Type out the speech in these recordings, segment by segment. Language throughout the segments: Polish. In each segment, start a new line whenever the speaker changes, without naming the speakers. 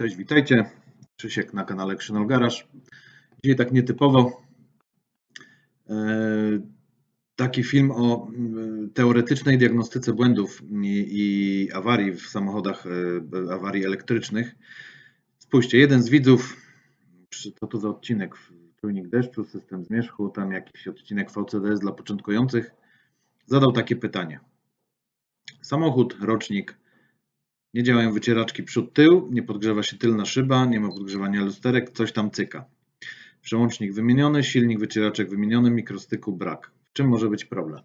Cześć, witajcie. Krzysiek na kanale Krzynol Garage. Dzisiaj tak nietypowo e, taki film o mm, teoretycznej diagnostyce błędów i, i awarii w samochodach, e, awarii elektrycznych. Spójrzcie, jeden z widzów, co to za odcinek? Czujnik deszczu, system zmierzchu, tam jakiś odcinek VCDS dla początkujących, zadał takie pytanie. Samochód, rocznik, nie działają wycieraczki przód-tył, nie podgrzewa się tylna szyba, nie ma podgrzewania lusterek, coś tam cyka. Przełącznik wymieniony, silnik wycieraczek wymieniony, mikrostyku brak. W czym może być problem?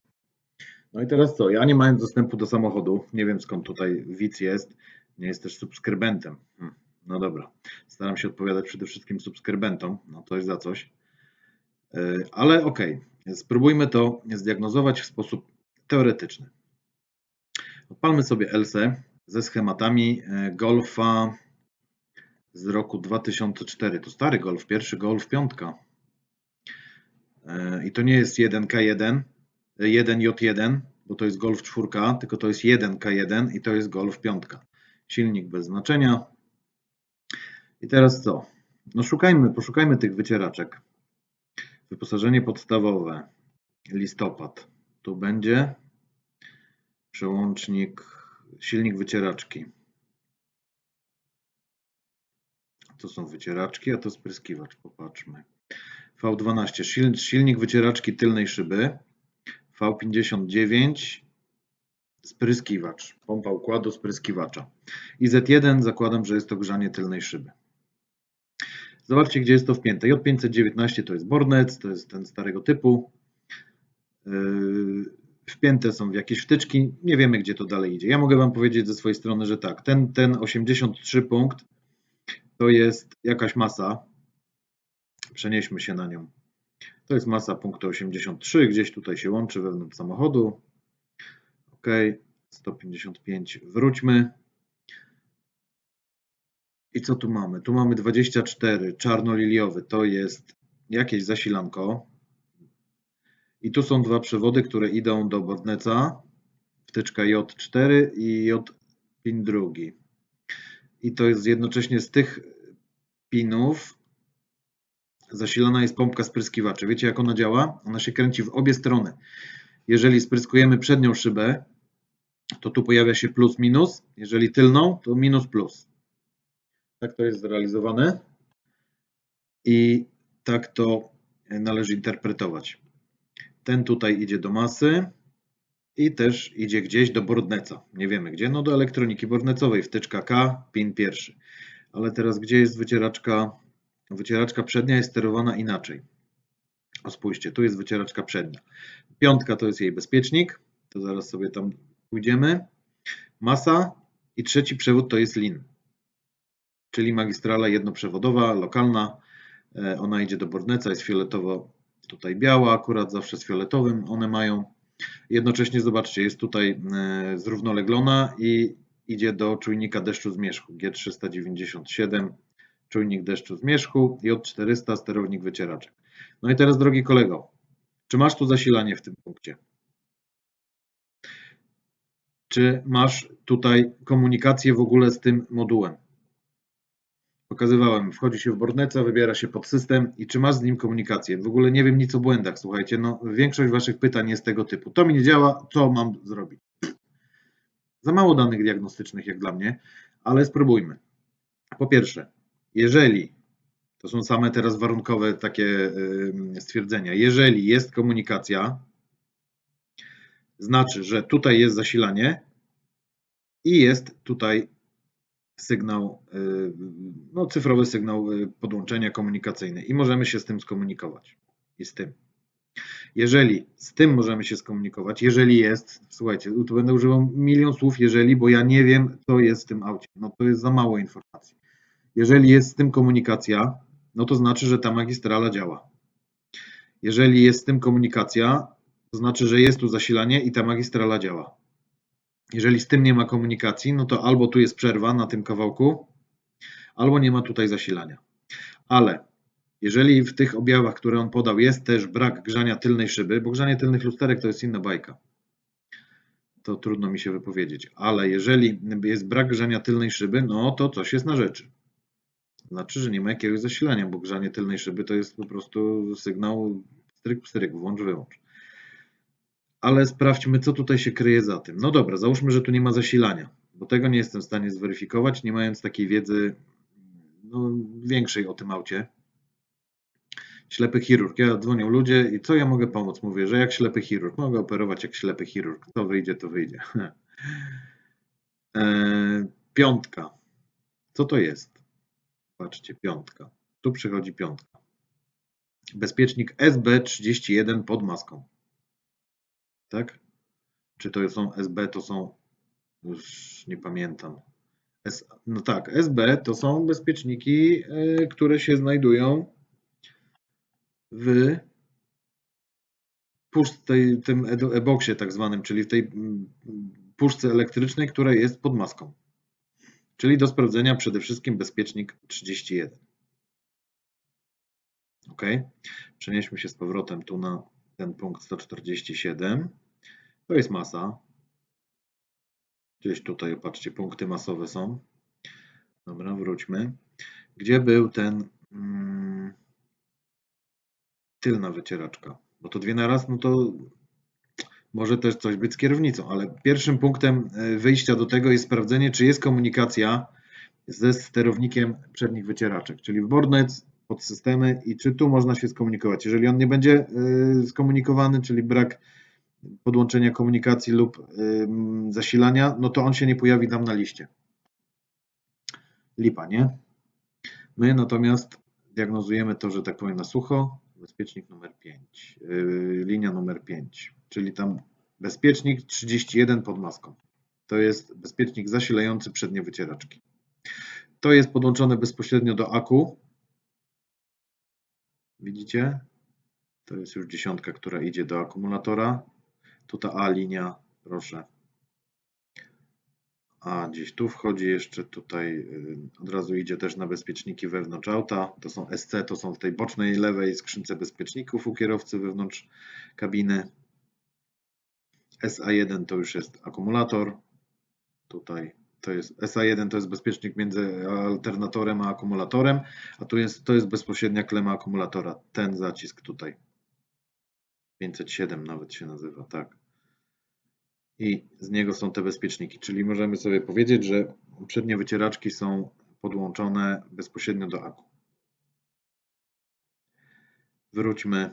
No i teraz co? Ja nie mając dostępu do samochodu, nie wiem skąd tutaj widz jest, nie jest też subskrybentem. Hmm, no dobra, staram się odpowiadać przede wszystkim subskrybentom, no to jest za coś. Yy, ale okej, okay. spróbujmy to zdiagnozować w sposób teoretyczny. Odpalmy sobie LC ze schematami e, Golfa z roku 2004. To stary Golf, pierwszy Golf piątka. E, I to nie jest 1K1, 1J1, bo to jest Golf 4, tylko to jest 1K1 i to jest Golf piątka. Silnik bez znaczenia. I teraz co? No szukajmy, poszukajmy tych wycieraczek. Wyposażenie podstawowe, listopad. Tu będzie przełącznik silnik wycieraczki. To są wycieraczki, a to spryskiwacz. Popatrzmy. V12 silnik wycieraczki tylnej szyby. V59 spryskiwacz. Pompa układu spryskiwacza. I Z1 zakładam, że jest to grzanie tylnej szyby. Zobaczcie, gdzie jest to wpięte. J519 to jest bornec, to jest ten starego typu. Wpięte są w jakieś wtyczki, nie wiemy gdzie to dalej idzie. Ja mogę Wam powiedzieć ze swojej strony, że tak, ten, ten 83 punkt to jest jakaś masa, przenieśmy się na nią. To jest masa punktu 83, gdzieś tutaj się łączy wewnątrz samochodu. OK, 155, wróćmy. I co tu mamy? Tu mamy 24, czarno-liliowy, to jest jakieś zasilanko. I tu są dwa przewody, które idą do bordneca, wtyczka J4 i J pin drugi. I to jest jednocześnie z tych pinów zasilana jest pompka spryskiwaczy. Wiecie jak ona działa? Ona się kręci w obie strony. Jeżeli spryskujemy przednią szybę, to tu pojawia się plus minus. Jeżeli tylną, to minus plus. Tak to jest zrealizowane i tak to należy interpretować. Ten tutaj idzie do masy i też idzie gdzieś do bordneca. Nie wiemy gdzie, no do elektroniki bordnecowej, wtyczka K, pin pierwszy. Ale teraz gdzie jest wycieraczka? Wycieraczka przednia jest sterowana inaczej. O spójrzcie, tu jest wycieraczka przednia. Piątka to jest jej bezpiecznik, to zaraz sobie tam pójdziemy. Masa i trzeci przewód to jest lin, czyli magistrala jednoprzewodowa, lokalna. E, ona idzie do bordneca, jest fioletowo tutaj biała, akurat zawsze z fioletowym one mają. Jednocześnie zobaczcie, jest tutaj e, zrównoleglona i idzie do czujnika deszczu zmierzchu G397, czujnik deszczu zmierzchu i od 400 sterownik wycieraczek. No i teraz drogi kolego, czy masz tu zasilanie w tym punkcie? Czy masz tutaj komunikację w ogóle z tym modułem? Pokazywałem, wchodzi się w Borneca, wybiera się pod system i czy masz z nim komunikację. W ogóle nie wiem nic o błędach, słuchajcie, no większość waszych pytań jest tego typu. To mi nie działa, co mam zrobić? Za mało danych diagnostycznych jak dla mnie, ale spróbujmy. Po pierwsze, jeżeli, to są same teraz warunkowe takie stwierdzenia, jeżeli jest komunikacja, znaczy, że tutaj jest zasilanie i jest tutaj sygnał, y, no, cyfrowy sygnał y, podłączenia komunikacyjny i możemy się z tym skomunikować. I z tym. Jeżeli z tym możemy się skomunikować, jeżeli jest, słuchajcie, tu będę używał milion słów, jeżeli, bo ja nie wiem, co jest w tym aucie. No to jest za mało informacji. Jeżeli jest z tym komunikacja, no to znaczy, że ta magistrala działa. Jeżeli jest z tym komunikacja, to znaczy, że jest tu zasilanie i ta magistrala działa. Jeżeli z tym nie ma komunikacji, no to albo tu jest przerwa na tym kawałku, albo nie ma tutaj zasilania. Ale jeżeli w tych objawach, które on podał, jest też brak grzania tylnej szyby, bo grzanie tylnych lusterek to jest inna bajka, to trudno mi się wypowiedzieć. Ale jeżeli jest brak grzania tylnej szyby, no to coś jest na rzeczy. znaczy, że nie ma jakiegoś zasilania, bo grzanie tylnej szyby to jest po prostu sygnał stryk, pstryk, włącz, wyłącz. Ale sprawdźmy, co tutaj się kryje za tym. No dobra, załóżmy, że tu nie ma zasilania, bo tego nie jestem w stanie zweryfikować, nie mając takiej wiedzy no, większej o tym aucie. Ślepy chirurg. Ja dzwonią ludzie i co ja mogę pomóc? Mówię, że jak ślepy chirurg. Mogę operować jak ślepy chirurg. To wyjdzie, to wyjdzie. E, piątka. Co to jest? Patrzcie, piątka. Tu przychodzi piątka. Bezpiecznik SB31 pod maską. Tak? Czy to są SB, to są. Już nie pamiętam. S, no tak, SB to są bezpieczniki, y, które się znajdują w puszce, tym e-boxie tak zwanym, czyli w tej puszce elektrycznej, która jest pod maską. Czyli do sprawdzenia przede wszystkim bezpiecznik 31. OK. Przenieśmy się z powrotem tu na ten punkt 147. To jest masa. Gdzieś tutaj, patrzcie, punkty masowe są. Dobra, wróćmy. Gdzie był ten hmm, tylna wycieraczka? Bo to dwie na raz, no to może też coś być z kierownicą, ale pierwszym punktem e, wyjścia do tego jest sprawdzenie, czy jest komunikacja ze sterownikiem przednich wycieraczek, czyli w Boardnet, podsystemy i czy tu można się skomunikować. Jeżeli on nie będzie e, skomunikowany, czyli brak podłączenia komunikacji lub zasilania, no to on się nie pojawi tam na liście. Lipa, nie? My natomiast diagnozujemy to, że tak powiem na sucho, bezpiecznik numer 5, yy, linia numer 5, czyli tam bezpiecznik 31 pod maską. To jest bezpiecznik zasilający przednie wycieraczki. To jest podłączone bezpośrednio do aku. Widzicie? To jest już dziesiątka, która idzie do akumulatora. Tu ta A linia, proszę. A gdzieś tu wchodzi jeszcze tutaj, y, od razu idzie też na bezpieczniki wewnątrz auta. To są SC, to są w tej bocznej lewej skrzynce bezpieczników u kierowcy wewnątrz kabiny. SA1 to już jest akumulator. Tutaj to jest SA1 to jest bezpiecznik między alternatorem a akumulatorem, a tu jest, to jest bezpośrednia klema akumulatora. Ten zacisk tutaj. 507 nawet się nazywa, tak. I z niego są te bezpieczniki, czyli możemy sobie powiedzieć, że przednie wycieraczki są podłączone bezpośrednio do aku. Wróćmy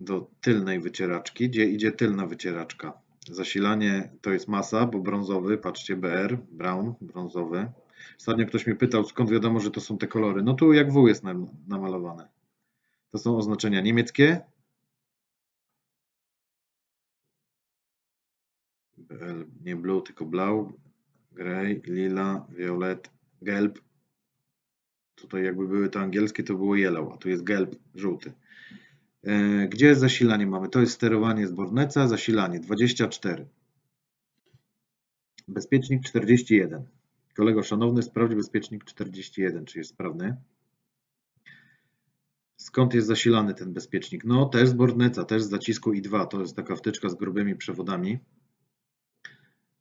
do tylnej wycieraczki. Gdzie idzie tylna wycieraczka? Zasilanie to jest masa, bo brązowy, patrzcie, BR, brown, brązowy. Ostatnio ktoś mnie pytał, skąd wiadomo, że to są te kolory. No tu jak W jest namalowane. To są oznaczenia niemieckie, nie blue, tylko blau, grey, lila, violet, gelb. Tutaj jakby były to angielskie, to było yellow, a tu jest gelb, żółty. E, gdzie zasilanie mamy? To jest sterowanie z Borneca, zasilanie 24. Bezpiecznik 41. Kolego szanowny, sprawdź bezpiecznik 41, czy jest sprawny. Skąd jest zasilany ten bezpiecznik? No też z Borneca, też z zacisku I2. To jest taka wtyczka z grubymi przewodami.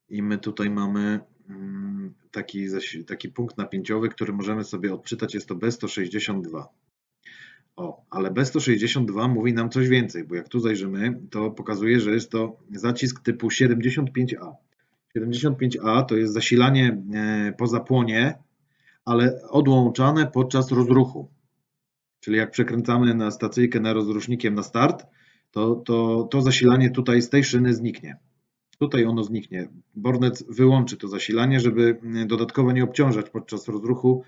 I my tutaj mamy mm, taki, taki punkt napięciowy, który możemy sobie odczytać, jest to B162. O, ale B162 mówi nam coś więcej, bo jak tu zajrzymy, to pokazuje, że jest to zacisk typu 75A. 75A to jest zasilanie e, po zapłonie, ale odłączane podczas rozruchu. Czyli jak przekręcamy na stacyjkę na rozrusznikiem na start, to, to, to zasilanie tutaj z tej szyny zniknie. Tutaj ono zniknie. Bornet wyłączy to zasilanie, żeby mm, dodatkowo nie obciążać podczas rozruchu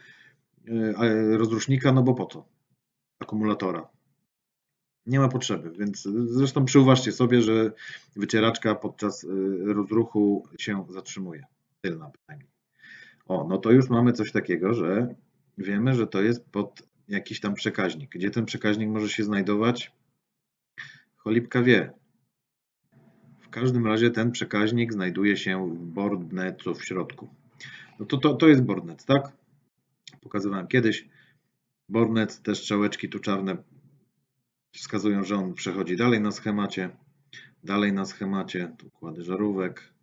e, rozrusznika, no bo po co? Akumulatora. Nie ma potrzeby, więc zresztą przyuważcie sobie, że wycieraczka podczas e, rozruchu się zatrzymuje. Tylna przynajmniej. O, no to już mamy coś takiego, że wiemy, że to jest pod jakiś tam przekaźnik. Gdzie ten przekaźnik może się znajdować? Cholipka wie. W każdym razie ten przekaźnik znajduje się w boardnetu w środku. No to, to, to jest boardnet, tak? Pokazywałem kiedyś. Boardnet, te strzałeczki tu czarne wskazują, że on przechodzi dalej na schemacie. Dalej na schemacie, tu układy żarówek.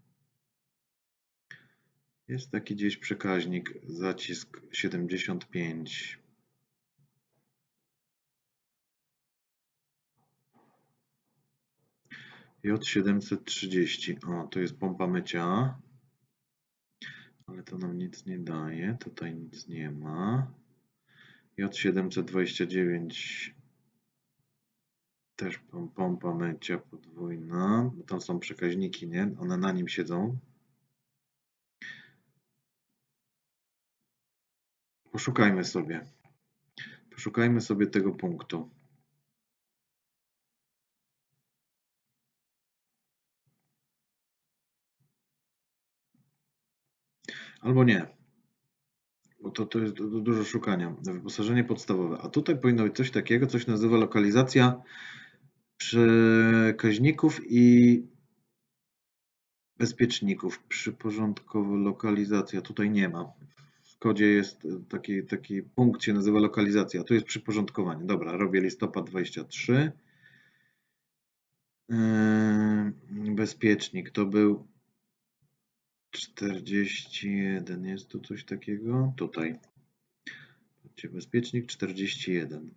Jest taki gdzieś przekaźnik, zacisk 75. J730. O, to jest pompa mycia. Ale to nam nic nie daje. Tutaj nic nie ma. J729. Też pom- pompa mycia podwójna. Bo tam są przekaźniki, nie? One na nim siedzą. Poszukajmy sobie. Poszukajmy sobie tego punktu. Albo nie. To, to jest du- dużo szukania. Wyposażenie podstawowe. A tutaj powinno być coś takiego, coś nazywa lokalizacja przekaźników i bezpieczników. Przyporządkowo lokalizacja. Tutaj nie ma. W kodzie jest taki, taki punkt się nazywa lokalizacja. Tu jest przyporządkowanie. Dobra, robię listopad 23. Yy, Bezpiecznik to był 41. Jest tu coś takiego? Tutaj. Patrzcie, bezpiecznik 41.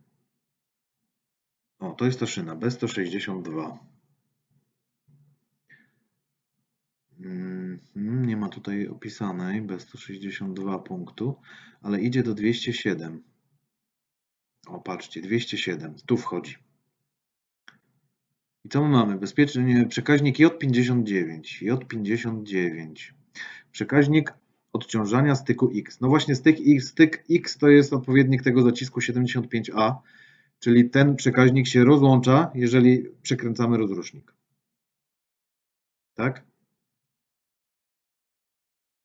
O, to jest ta szyna B162. Mhm, Nie ma tutaj opisanej B162 punktu, ale idzie do 207. O, patrzcie, 207. Tu wchodzi. I co my mamy? Bezpiecznie przekaźnik J59. J59. Przekaźnik odciążania styku X. No właśnie styk X, styk X to jest odpowiednik tego zacisku 75A, czyli ten przekaźnik się rozłącza, jeżeli przekręcamy rozrusznik. Tak?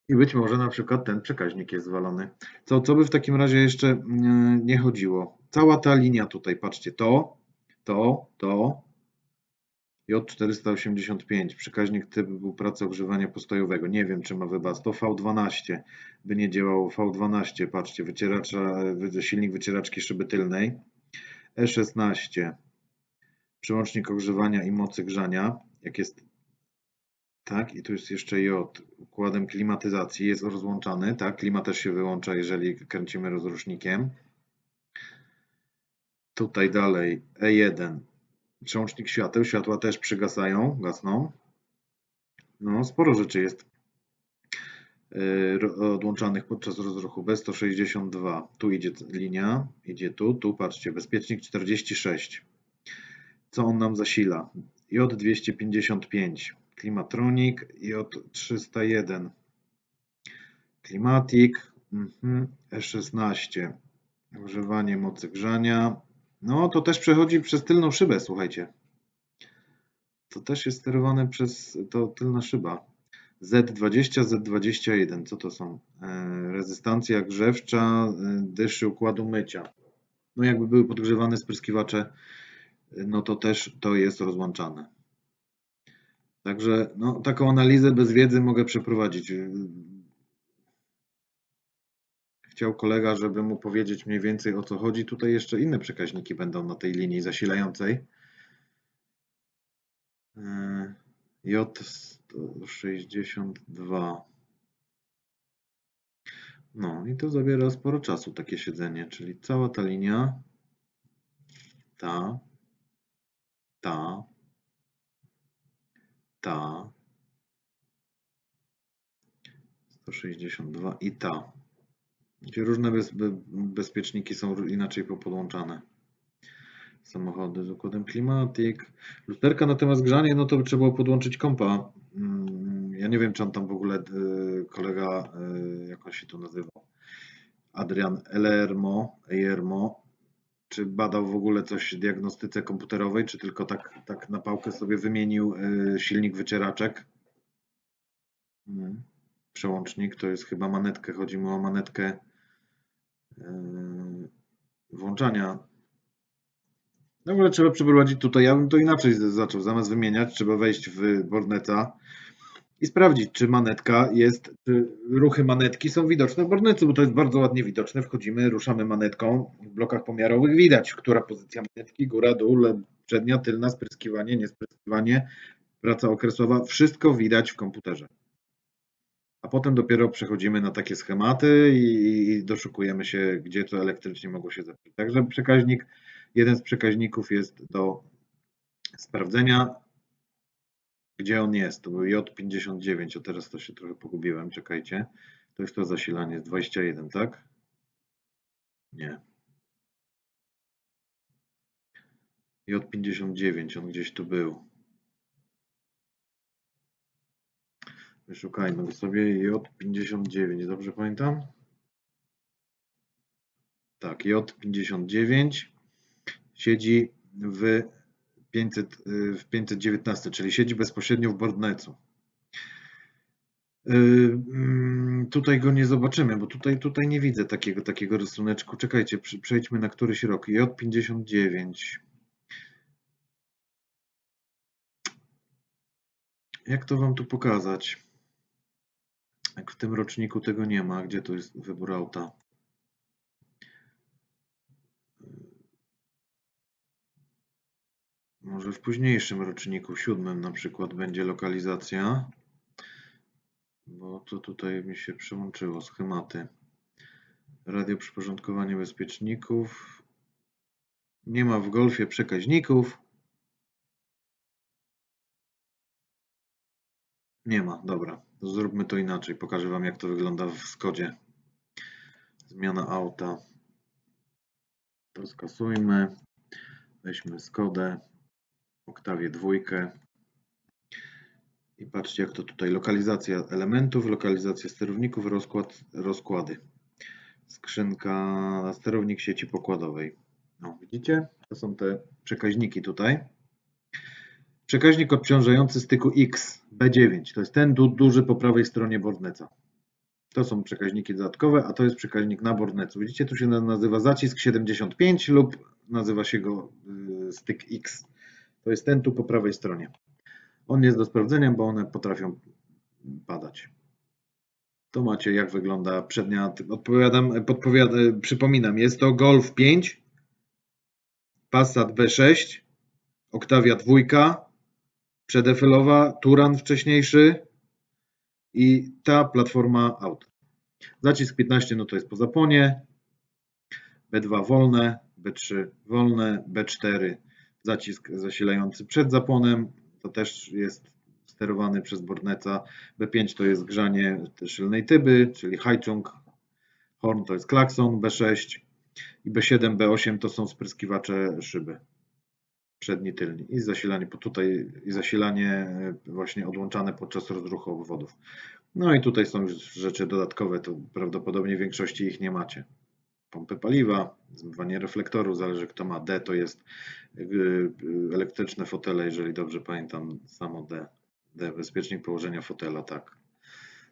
I być może na przykład ten przekaźnik jest zwalony. Co, co by w takim razie jeszcze mm, nie chodziło? Cała ta linia tutaj, patrzcie, to, to, to, J485, przekaźnik typ był pracy ogrzewania postojowego. Nie wiem, czy ma wybaz. To V12 by nie działało. V12, patrzcie, wycieracza, wy- silnik wycieraczki szyby tylnej. E16, przełącznik ogrzewania i mocy grzania. Jak jest tak, i tu jest jeszcze J. Układem klimatyzacji jest rozłączany. Tak, klima też się wyłącza, jeżeli kręcimy rozrusznikiem. Tutaj dalej E1. Przełącznik świateł. Światła też przygasają, gasną. No, sporo rzeczy jest ro- odłączanych podczas rozruchu. B162. Tu idzie linia, idzie tu, tu patrzcie, bezpiecznik 46. Co on nam zasila? J255. Klimatronik, J301. Klimatic, mhm, E16. Używanie mocy grzania. No, to też przechodzi przez tylną szybę, słuchajcie. To też jest sterowane przez to tylna szyba. Z20, Z21. Co to są? E, rezystancja grzewcza, e, dyszy układu mycia. No, jakby były podgrzewane spryskiwacze, e, no to też to jest rozłączane. Także no, taką analizę bez wiedzy mogę przeprowadzić. Chciał kolega, żeby mu powiedzieć mniej więcej o co chodzi. Tutaj jeszcze inne przekaźniki będą na tej linii zasilającej. Yy, J162. No i to zabiera sporo czasu takie siedzenie, czyli cała ta linia, ta, ta, ta, 162 i ta. Różne bez, be, bezpieczniki są inaczej popodłączane. Samochody z układem Climatic. Lusterka natomiast grzanie, no to trzeba było podłączyć kompa. Mm, Ja nie wiem, czy on tam w ogóle y, kolega, y, jak on się tu nazywał, Adrian Elermo, Ejermo, czy badał w ogóle coś w diagnostyce komputerowej, czy tylko tak, tak na pałkę sobie wymienił y, silnik wycieraczek. Mm. Przełącznik to jest chyba manetkę, chodzi mu o manetkę y, włączania w ogóle trzeba przeprowadzić tutaj, ja bym to inaczej zaczął. Zamiast wymieniać, trzeba wejść w Borneta i sprawdzić, czy manetka jest, czy ruchy manetki są widoczne w Bornecie, bo to jest bardzo ładnie widoczne. Wchodzimy, ruszamy manetką. W blokach pomiarowych widać, która pozycja manetki, góra, dół, przednia, tylna, spryskiwanie, niespryskiwanie, praca okresowa. Wszystko widać w komputerze. A potem dopiero przechodzimy na takie schematy i, i doszukujemy się, gdzie to elektrycznie mogło się zepsuć. Także przekaźnik, jeden z przekaźników jest do sprawdzenia, gdzie on jest. To był J59, a teraz to się trochę pogubiłem, czekajcie. To jest to zasilanie 21, tak? Nie. J59, on gdzieś tu był. Wyszukajmy sobie. J59, dobrze pamiętam? Tak, J59 siedzi w, 500, y, w 519, czyli siedzi bezpośrednio w Bordnecu. Y, mm, Tutaj go nie zobaczymy, bo tutaj, tutaj nie widzę takiego, takiego rysuneczku. Czekajcie, przejdźmy na któryś rok. J59. Jak to wam tu pokazać? Jak w tym roczniku tego nie ma, gdzie to jest wybór auta? Może w późniejszym roczniku, siódmym na przykład, będzie lokalizacja. Bo to tutaj mi się przełączyło schematy. Radio przyporządkowanie bezpieczników. Nie ma w golfie przekaźników. Nie ma, dobra. Zróbmy to inaczej. Pokażę Wam, jak to wygląda w Skodzie. Zmiana auta. To skasujmy. Weźmy Skodę. Oktawię dwójkę. I patrzcie, jak to tutaj lokalizacja elementów, lokalizacja sterowników, rozkład, rozkłady. Skrzynka, sterownik sieci pokładowej. No, widzicie? To są te przekaźniki tutaj. Przekaźnik obciążający styku X, B9. To jest ten du duży po prawej stronie Bordneca. To są przekaźniki dodatkowe, a to jest przekaźnik na Bordnecu. Widzicie, tu się na- nazywa zacisk 75 lub nazywa się go y, styk X. To jest ten tu po prawej stronie. On jest do sprawdzenia, bo one potrafią padać. To macie, jak wygląda przednia. Odpowiadam, podpowiadam, przypominam, jest to Golf 5, Passat B6, Octavia 2, przedefelowa, Turan wcześniejszy i ta platforma aut. Zacisk 15 no to jest po zaponie, B2 wolne, B3 wolne, B4 zacisk zasilający przed zaponem, to też jest sterowany przez Borneca. B5 to jest grzanie szylnej tyby, czyli high-chung. Horn to jest klakson, B6 i B7, B8 to są spryskiwacze szyby. Przedni, tylni. I zasilanie po tutaj, i zasilanie e, właśnie odłączane podczas rozruchu obwodów. No i tutaj są już rzeczy dodatkowe, to prawdopodobnie w większości ich nie macie. Pompy paliwa, zmywanie reflektoru, zależy kto ma. D to jest y, elektryczne fotele, jeżeli dobrze pamiętam, samo D. D, bezpiecznik położenia fotela, tak.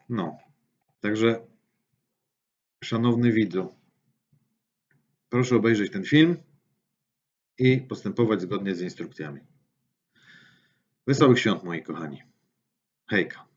No, także szanowny widzu, proszę obejrzeć ten film i postępować zgodnie z instrukcjami. Wesołych świąt, moi kochani. Hejka.